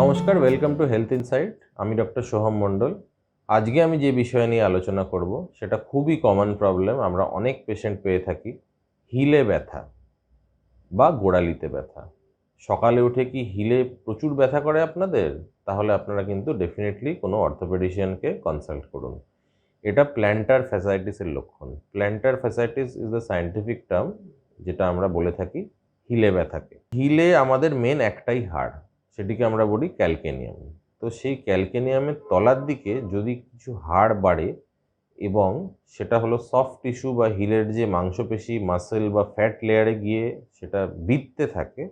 নমস্কার welcome to health insight আমি doctor Soham Mondal. আজকে আমি যে বিষয় নিয়ে আলোচনা করব, সেটা খুবই কমন প্রবলেম আমরা অনেক পেশেন্ট পেয়ে থাকি, হিলে ব্যথা বা গোড়ালিতে ব্যথা। সকালে উঠে কি হিলে প্রচুর ব্যথা করে আপনাদের? তাহলে আপনারা কিন্তু ডেফিনেটলি কোনো অর্থোপেডিশিয়ানকে কনসাল্ট করুন। এটা প্ল্যান্টার ফ্যাসাইটিসের লক্ষণ। Plantar fasciitis is the scientific term যেটা আমরা বলে থাকি হিলে ব্যথাকে। হিলে আমাদের মেন একটাই হাড়। সেটিকে আমরা বলি ক্যালকেনিয়াম। তো সেই ক্যালকেনিয়ামের তলার দিকে যদি কিছু হাড় বাড়ে এবং সেটা হলো সফট টিস্যু বা হিলের যে মাংসপেশি মাসেল বা ফ্যাট লেয়ারে গিয়ে সেটা বিততে থাকে,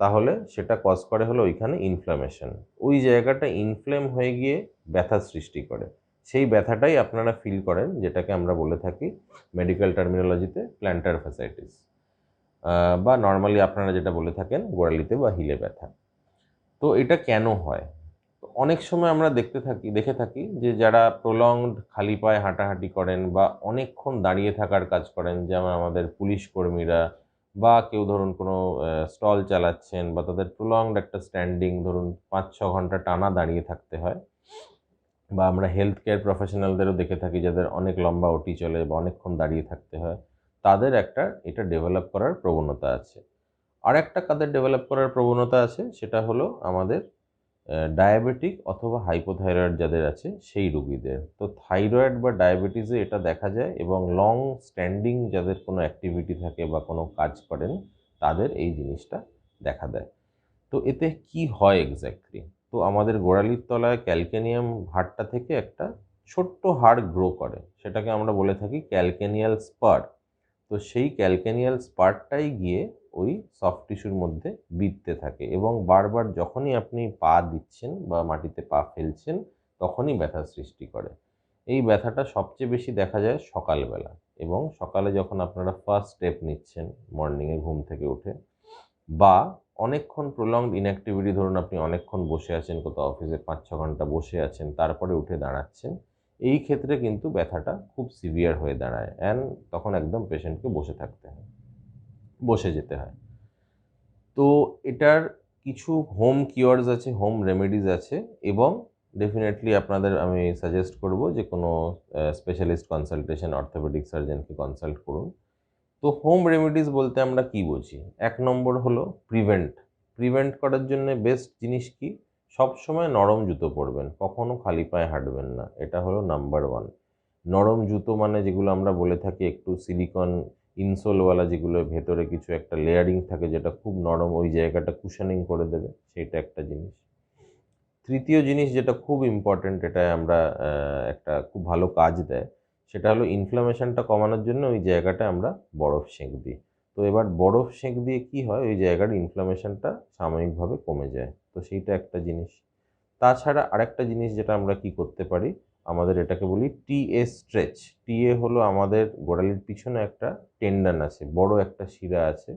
তাহলে সেটা কজ করে হলো ওইখানে ইনফ্লামেশন ওই জায়গাটা ইনফ্লেম হয়ে গিয়ে ব্যথা সৃষ্টি করে। সেই ব্যথাটাই আপনারা ফিল করেন, যেটাকে আমরা বলে থাকি মেডিকেল টার্মিনোলজিতে প্ল্যান্টার ফ্যাসাইটিস বা নর্মালি আপনারা যেটা বলে থাকেন গোড়ালিতে বা হিলে ব্যথা। তো এটা কেন হয়? তো অনেক সময় আমরা দেখতে থাকি, দেখে থাকি যে যারা প্রলংড খালি পায়ে হাঁটাহাঁটি করেন বা অনেকক্ষণ দাঁড়িয়ে থাকার কাজ করেন, যেমন আমাদের পুলিশ কর্মীরা বা কেউ ধরুন কোনো স্টল চালাচ্ছেন বা তাদের প্রলংড একটা স্ট্যান্ডিং ধরুন পাঁচ, ছ ঘণ্টা টানা দাঁড়িয়ে থাকতে হয়। বা আমরা হেলথ কেয়ার প্রফেশনালদেরও দেখে থাকি যাদের অনেক লম্বা ওটি চলে বা অনেকক্ষণ দাঁড়িয়ে থাকতে হয়। তাদের একটা এটা ডেভেলপ করার প্রবণতা আছে। আর একটা কাদের ডেভেলপ করার প্রবণতা আছে, সেটা হলো আমাদের ডায়াবেটিক অথবা হাইপোথাইরয়েড যাদের আছে, সেই রুগীদের। তো থাইরয়েড বা ডায়াবেটিসে এটা দেখা যায় এবং লং স্ট্যান্ডিং যাদের কোনো অ্যাক্টিভিটি থাকে বা কোনো কাজ করেন, তাদের এই জিনিসটা দেখা দেয়। তো এতে কি হয় এক্স্যাক্টলি? তো আমাদের গোড়ালির তলায় ক্যালকেনিয়াম হাড়টা থেকে একটা ছোট্ট হাড় গ্রো করে, সেটাকে আমরা বলে থাকি ক্যালকেনিয়াল স্পার। তো সেই ক্যালকেনিয়াল স্পারটাই গিয়ে ওই সফট টিস্যুর মধ্যে বিঁধতে থাকে এবং বারবার যখনই আপনি পা দিচ্ছেন বা মাটিতে পা ফেলছেন, তখনই ব্যথা সৃষ্টি করে। এই ব্যথাটা সবচেয়ে বেশি দেখা যায় সকালবেলা এবং সকালে যখন আপনারা ফার্স্ট স্টেপ নিচ্ছেন মর্নিংয়ে ঘুম থেকে উঠে বা অনেকক্ষণ প্রলংড ইনঅ্যাক্টিভিটি ধরুন আপনি অনেকক্ষণ বসে আছেন, কোথাও অফিসে পাঁচ ছ ঘণ্টা বসে আছেন, তারপরে উঠে দাঁড়াচ্ছেন, এই ক্ষেত্রে কিন্তু ব্যথাটা খুব সিভিয়ার হয়ে দাঁড়ায় অ্যান্ড তখন একদম পেশেন্টকে বসে থাকতে হয়। বসে যেতে হয়। তো এটার কিছু হোম কিওরস আছে হোম রেমেডিজ আছে এবং ডেফিনেটলি আপনাদের আমি সাজেস্ট করব যে কোনো স্পেশালিস্ট কনসালটেশন অর্থোপেডিক সার্জনকে কনসাল্ট করুন। তো হোম রেমেডিস বলতে আমরা কি বুঝি? এক নম্বর হলো প্রিভেন্ট প্রিভেন্ট করার জন্য বেস্ট জিনিস কি? সবসময় নরম জুতো পরবেন, কখনো খালি পায়ে হাঁটবেন না, এটা হলো নাম্বার ওয়ান নরম জুতো মানে যেগুলো আমরা বলে থাকি একটু সিলিকন ইনসোলওয়ালা যেগুলো, ভেতরে কিছু একটা লেয়ারিং থাকে যেটা খুব নরম, ওই জায়গাটা কুশনিং করে দেবে, সেটা একটা জিনিস। তৃতীয় জিনিস যেটা খুব ইম্পর্ট্যান্ট এটা আমরা একটা খুব ভালো কাজ দেয়, সেটা হলো ইনফ্লামেশনটা কমানোর জন্য ওই জায়গাটা আমরা বরফ সেঁক দিই। তো এবার বরফ সেঁক দিয়ে কি হয়? ওই জায়গার ইনফ্লামেশনটা সাময়িকভাবে কমে যায়। তো সেইটা একটা জিনিস। তাছাড়া আরেকটা জিনিস যেটা আমরা কি করতে পারি? আমাদের এটাকে বলি টিএ স্ট্রেচ টিএ হলো আমাদের গোড়ালির পিছনে একটা টেন্ডান আছে, বড় একটা শিরা আছে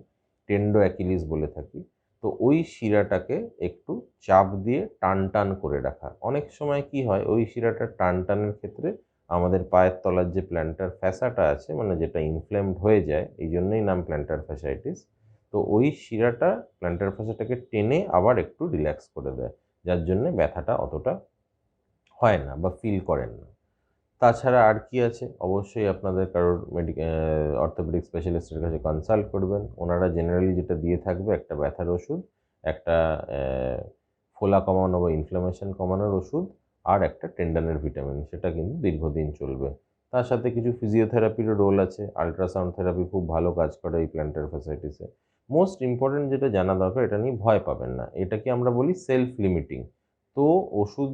টেন্ডো অ্যাকিলিস বলে থাকি। তো ওই শিরাটাকে একটু চাপ দিয়ে টান টান করে রাখা। অনেক সময় কি হয়, ওই শিরাটা টান টানের ক্ষেত্রে আমাদের পায়ের তলার যে প্ল্যান্টার ফ্যাসাটা আছে মানে যেটা ইনফ্লেমড হয়ে যায়, এই জন্যই নাম প্ল্যান্টার ফ্যাসাইটিস তো ওই শিরাটা প্ল্যান্টার ফ্যাসাটাকে টেনে আবার একটু রিল্যাক্স করে দেয়, যার জন্যে ব্যথাটা অতটা হয় না বা ফিল করেন না। তাছাড়া আর কি আছে? অবশ্যই আপনাদের কারোর মেডিকেল অর্থোপেডিক স্পেশালিস্টের কাছে কনসাল্ট করবেন। ওনারা জেনারেলি যেটা দিয়ে থাকবে, একটা ব্যথার ওষুধ, একটা ফোলা কমানো বা ইনফ্লামেশন কমানোর ওষুধ, আর একটা টেন্ডানের ভিটামিন সেটা কিন্তু দীর্ঘদিন চলবে। তার সাথে কিছু ফিজিওথেরাপিরও রোল আছে। আলট্রাসাউন্ড থেরাপি খুব ভালো কাজ করে এই প্ল্যান্টার ফ্যাসাইটিসে মোস্ট ইম্পর্টেন্ট যেটা জানা দরকার, এটা নিয়ে ভয় পাবেন না। এটাকে আমরা বলি সেলফ লিমিটিং তো ওষুধ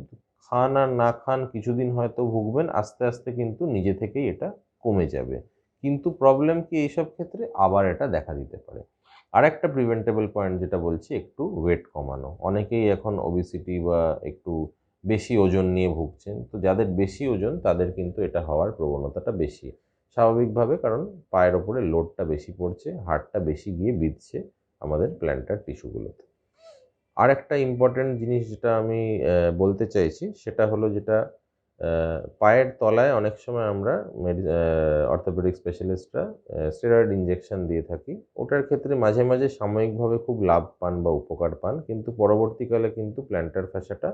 খান আর না খান কিছুদিন হয়তো ভুগবেন, আস্তে আস্তে কিন্তু নিজে থেকেই এটা কমে যাবে। কিন্তু প্রবলেম কি এইসব ক্ষেত্রে? আবার এটা দেখা দিতে পারে। আর একটা প্রিভেন্টেবল পয়েন্ট যেটা বলছি, একটু ওয়েট কমানো। অনেকেই এখন ওবিসিটি বা একটু বেশি ওজন নিয়ে ভুগছেন। তো যাদের বেশি ওজন, তাদের কিন্তু এটা হওয়ার প্রবণতাটা বেশি। স্বাভাবিকভাবে কারণ পায়ের ওপরে লোডটা বেশি পড়ছে, হাড়টা বেশি গিয়ে বিঁধছে আমাদের প্ল্যান্টার টিস্যুগুলোতে আর একটা ইম্পর্ট্যান্ট জিনিস যেটা আমি বলতে চাইছি, সেটা হলো যেটা পায়ের তলায় অনেক সময় আমরা অর্থোপেডিক স্পেশালিস্টরা স্টেরয়েড ইঞ্জেকশন দিয়ে থাকি। ওটার ক্ষেত্রে মাঝে মাঝে সাময়িকভাবে খুব লাভ পান বা উপকার পান, কিন্তু পরবর্তীকালে কিন্তু প্ল্যান্টার ফ্যাসাটা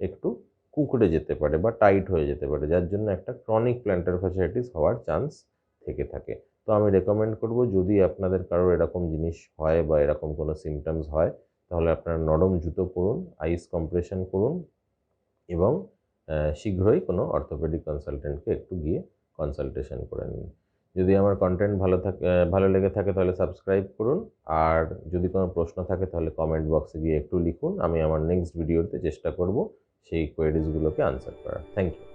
একটু কুঁকড়ে যেতে পারে বা টাইট হয়ে যেতে পারে, যার জন্য একটা ক্রনিক প্ল্যান্টার ফ্যাসাইটিস হওয়ার চান্স থেকে থাকে। তো আমি রেকমেন্ড করব, যদি আপনাদের কারোর এরকম জিনিস হয় বা এরকম কোনো সিমটমস হয় তাহলে আপনারা নরম জুতো পরুন আইস কম্প্রেশন করুন এবং শীঘ্রই কোনো অর্থোপেডিক কনসালটেন্টকে একটু গিয়ে কনসালটেশন করে নিন। যদি আমার কন্টেন্ট ভালো থাকে ভালো লেগে থাকে তাহলে সাবস্ক্রাইব করুন আর যদি কোনো প্রশ্ন থাকে তাহলে কমেন্ট বক্সে গিয়ে একটু লিখুন, আমি আমার নেক্সট ভিডিওতে চেষ্টা করব সেই কোয়েরিজগুলোকে আনসার করার। Thank you